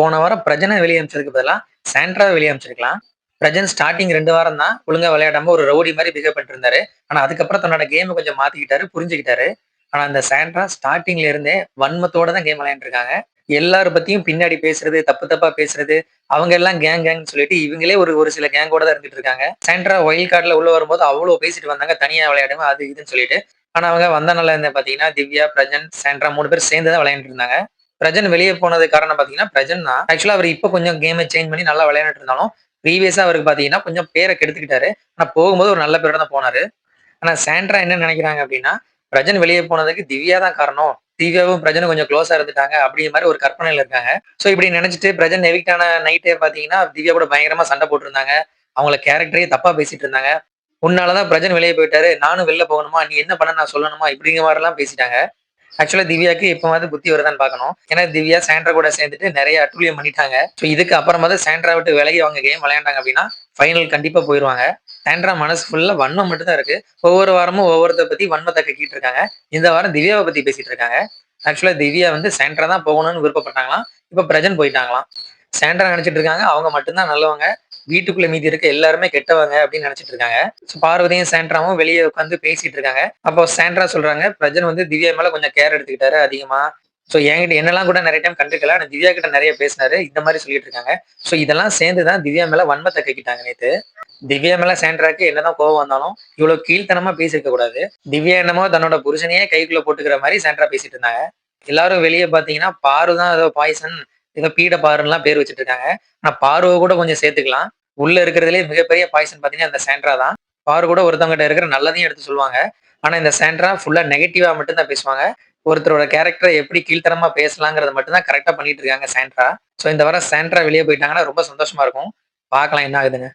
போன வாரம் பிரஜனை வெளியே அமைச்சதுக்கு பதிலா சாண்ட்ரா வெளியே அமிச்சிருக்கலாம் பிரஜன் ஸ்டார்டிங் ரெண்டு வாரம் தான். ஒழுங்கா விளையாடாம ஒரு ரவுடி மாதிரி பிஹேவ் பண்ணிட்டு இருந்தாரு. ஆனா அதுக்கப்புறம் தன்னோட கேமை கொஞ்சம் மாத்திக்கிட்டாரு புரிஞ்சுக்கிட்டாரு. ஆனா அந்த சாண்ட்ரா ஸ்டார்டிங்ல இருந்தே வன்மத்தோட தான் கேம் விளையாண்டுருக்காங்க. எல்லாரும் பத்தியும் பின்னாடி பேசுறது தப்பு தப்பா பேசுறது அவங்க எல்லாம் கேங் கேங்னு சொல்லிட்டு இவங்களே ஒரு ஒரு சில கேங்கோட தான் இருந்துட்டு இருக்காங்க. சாண்ட்ரா ஒயில் கார்டுல உள்ள வரும்போது அவ்வளவு பேசிட்டு வந்தாங்க தனியா விளையாடுங்க அது இதுன்னு சொல்லிட்டு. ஆனா அவங்க வந்த நாள்ல இருந்த பாத்தீங்கன்னா திவ்யா பிரஜன் சாண்ட்ரா மூணு பேர் சேர்ந்து தான் விளையாண்டுட்டு இருந்தாங்க. பிரஜன் வெளியே போனது காரணம் பார்த்தீங்கன்னா பிரஜன்னா ஆக்சுவலாக ஆக்சுவலா அவர் இப்போ கொஞ்சம் கேமை சேஞ்ச் பண்ணி நல்லா விளையாண்டுட்டு இருந்தாலும் ப்ரீவியஸாக அவருக்கு பார்த்தீங்கன்னா கொஞ்சம் பேரை கெடுத்துக்கிட்டாரு. ஆனால் போகும்போது ஒரு நல்ல பேரோட தான் போனாரு. ஆனால் சாண்ட்ரா என்ன நினைக்கிறாங்க அப்படின்னா பிரஜன் வெளியே போனதுக்கு திவ்யா தான் காரணம். திவ்யாவும் பிரஜனும் கொஞ்சம் க்ளோஸாக இருந்துட்டாங்க அப்படிங்கிற மாதிரி ஒரு கற்பனையில் இருக்காங்க. ஸோ இப்படி நினைச்சிட்டு பிரஜன் எவிக்ட் ஆன நைட்டே பார்த்தீங்கன்னா திவ்யா கூட பயங்கரமாக சண்டை போட்டிருந்தாங்க. அவங்கள கேரக்டரே தப்பாக பேசிட்டு இருந்தாங்க. உன்னாலதான் பிரஜன் வெளியே போயிட்டாரு. நானும் வெளில போகணுமா? நீ என்ன பண்ண நான் சொல்லணுமா? இப்படிங்கிற மாதிரிலாம் பேசிட்டாங்க. ஆக்சுவலா திவ்யாக்கு இப்போவாது புத்தி வருதான்னு பார்க்கணும். ஏன்னா திவ்யா சாண்ட்ரா கூட சேர்ந்துட்டு நிறைய அட்டுழியம் பண்ணிட்டாங்க. ஸோ இதுக்கு அப்புறமா தான் சாண்ட்ரா விட்டு விலகி அவங்க கேம் விளையாண்டாங்க அப்படின்னா ஃபைனல் கண்டிப்பா போயிருவாங்க. சாண்ட்ரா மனசு ஃபுல்லா வன்மம் மட்டும் தான் இருக்கு. ஒவ்வொரு வாரமும் ஒவ்வொருத்த பத்தி வன்மத்தை கட்டிட்டு இருக்காங்க. இந்த வாரம் திவ்யாவை பத்தி பேசிட்டு இருக்காங்க. ஆக்சுவலா திவ்யா வந்து சாண்ட்ரா தான் போகணும்னு விருப்பப்பட்டாங்களாம். இப்போ பிரஜன் போயிட்டாங்களாம். சாண்ட்ரா நினைச்சிட்டு இருக்காங்க. அவங்க மட்டும்தான் நல்லவங்க. வீட்டுக்குள்ள மீதி இருக்க எல்லாருமே கெட்டவங்க அப்படின்னு நினைச்சிட்டு இருக்காங்க. ஸோ பார்வதியும் சாண்ட்ராவும் வெளியே உட்காந்து பேசிட்டு இருக்காங்க. அப்போ சாண்ட்ரா சொல்றாங்க பிரஜன் வந்து திவ்யா மேல கொஞ்சம் கேர் எடுத்துக்கிட்டாரு அதிகமா. ஸோ என்கிட்ட என்னெல்லாம் கூட நிறைய டைம் கண்டுக்கல. ஆனால் திவ்யா கிட்ட நிறைய பேசினாரு. இந்த மாதிரி சொல்லிட்டு இருக்காங்க. ஸோ இதெல்லாம் சேர்ந்து தான் திவ்யா மேல வன்மத்தை கக்கிட்டாங்க நேற்று திவ்யா மேல சாண்ட்ராக்கு என்னதான் கோவம் வந்தாலும் இவ்வளவு கீழ்த்தனமா பேசியிருக்க கூடாது. திவ்யா என்னமோ தன்னோட புருஷனையே கைக்குள்ள போட்டுக்கிற மாதிரி சாண்ட்ரா பேசிட்டு இருந்தாங்க. எல்லாரும் வெளியே பாத்தீங்கன்னா பாரு தான் ஏதோ பாய்சன் ஏதோ பீட பாருலாம் பேர் வச்சுட்டு இருக்காங்க ஆனா பார்வை கூட கொஞ்சம் சேர்த்துக்கலாம். உள்ள இருக்கிறதுலே மிகப்பெரிய பாய்சன் பாத்தீங்கன்னா அந்த சாண்ட்ரா தான். பாரு கூட ஒருத்தவங்கிட்ட இருக்கிற நல்லதையும் எடுத்து சொல்லுவாங்க. ஆனா இந்த சாண்ட்ரா ஃபுல்லா நெகட்டிவா மட்டும்தான் பேசுவாங்க. ஒருத்தரோட கேரக்டரை எப்படி கீழ்த்தரமா பேசலாங்கிறத மட்டும் தான் கரெக்டா பண்ணிட்டு இருக்காங்க சாண்ட்ரா. ஸோ இந்த வாரம் சாண்ட்ரா வெளியே போயிட்டாங்கன்னா ரொம்ப சந்தோஷமா இருக்கும். பார்க்கலாம் என்ன ஆகுதுங்க